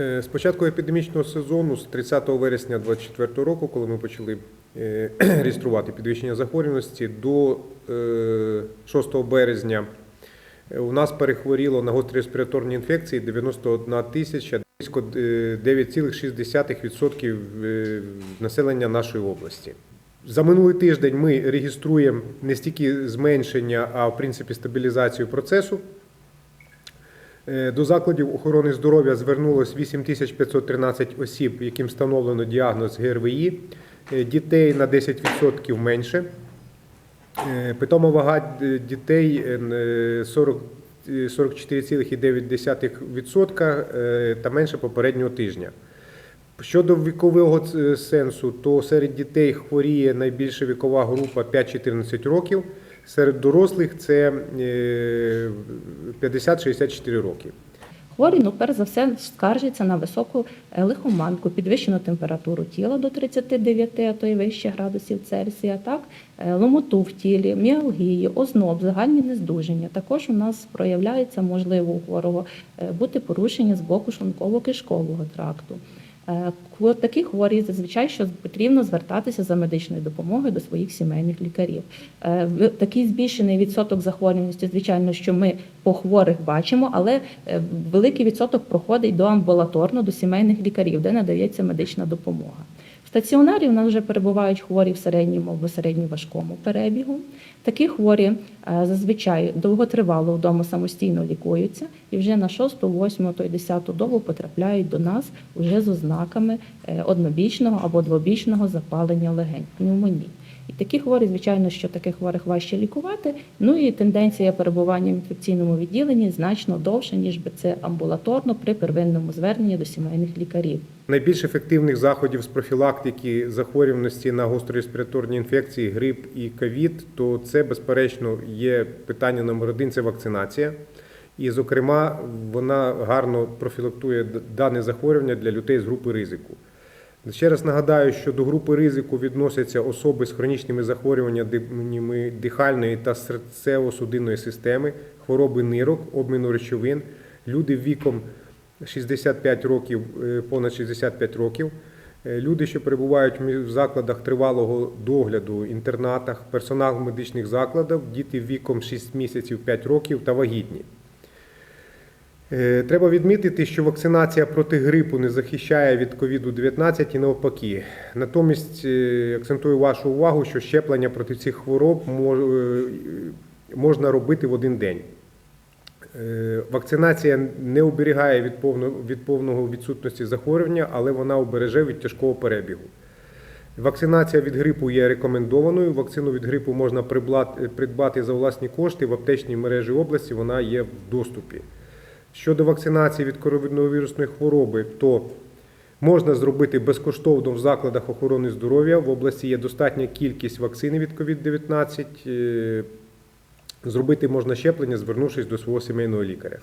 Е, З початку епідемічного сезону, з 30 вересня 2024 року, коли ми почали е, реєструвати підвищення захворюваності, до е, 6 березня е, у нас перехворіло на гострі респіраторні інфекції 91 тисяча, близько е, 9,6% е, населення нашої області. За минулий тиждень ми реєструємо не стільки зменшення, а в принципі стабілізацію процесу. Е, До закладів охорони здоров'я звернулось 8513 осіб, яким встановлено діагноз ГРВІ. Е, Дітей на 10% менше. Е, Питома вага дітей е, 40 е, 44,9% е, та менше попереднього тижня. Щодо вікового сенсу, то серед дітей хворіє найбільша вікова група 5-14 років, серед дорослих це е, 50-64 роки. Хворі, ну, перш за все, скаржаться на високу е, лихоманку, підвищену температуру тіла до 39, а то й вище градусів Цельсія, так? е, ломоту в тілі, міалгії, озноб, загальні нездуження. Також у нас проявляється можливо у хворого е, бути порушення з боку шлунково-кишкового тракту. Е, Такі хворі зазвичай що потрібно звертатися за медичною допомогою до своїх сімейних лікарів. Е, Такий збільшений відсоток захворюваності, звичайно, що ми по хворих бачимо, але е, великий відсоток проходить до амбулаторно, до сімейних лікарів, де надається медична допомога. Стаціонарі у нас вже перебувають хворі в середньому або середньоважкому перебігу. Такі хворі е, зазвичай довготривало вдома самостійно лікуються і вже на 6, 8, то й 10 добу потрапляють до нас вже з ознаками е, однобічного або двобічного запалення легень, пневмонії. І такі хворі, звичайно, що таких хворих важче лікувати. Ну і тенденція перебування в інфекційному відділенні значно довша, ніж би це амбулаторно при первинному зверненні до сімейних лікарів. Найбільш ефективних заходів з профілактики захворюваності на гострі респіраторні інфекції, грип і ковід, то це безперечно є питання номер один це вакцинація. І, зокрема, вона гарно профілактує дане захворювання для людей з групи ризику. Ще раз нагадаю, що до групи ризику відносяться особи з хронічними захворюваннями дихальної та серцево-судинної системи, хвороби нирок, обміну речовин, люди віком 65 років, е, понад 65 років, е, люди, що перебувають в закладах тривалого догляду, інтернатах, персонал медичних закладів, діти віком 6 місяців 5 років та вагітні. Е, Треба відмітити, що вакцинація проти грипу не захищає від COVID-19 і навпаки. Натомість акцентую вашу увагу, що щеплення проти цих хвороб можна робити в один день. Е, Вакцинація не оберігає від повного, від повного відсутності захворювання, але вона обереже від тяжкого перебігу. Вакцинація від грипу є рекомендованою. Вакцину від грипу можна придбати за власні кошти в аптечній мережі області, вона є в доступі. Щодо вакцинації від коронавірусної хвороби, то можна зробити безкоштовно в закладах охорони здоров'я. В області є достатня кількість вакцини від COVID-19. Зробити можна щеплення, звернувшись до свого сімейного лікаря.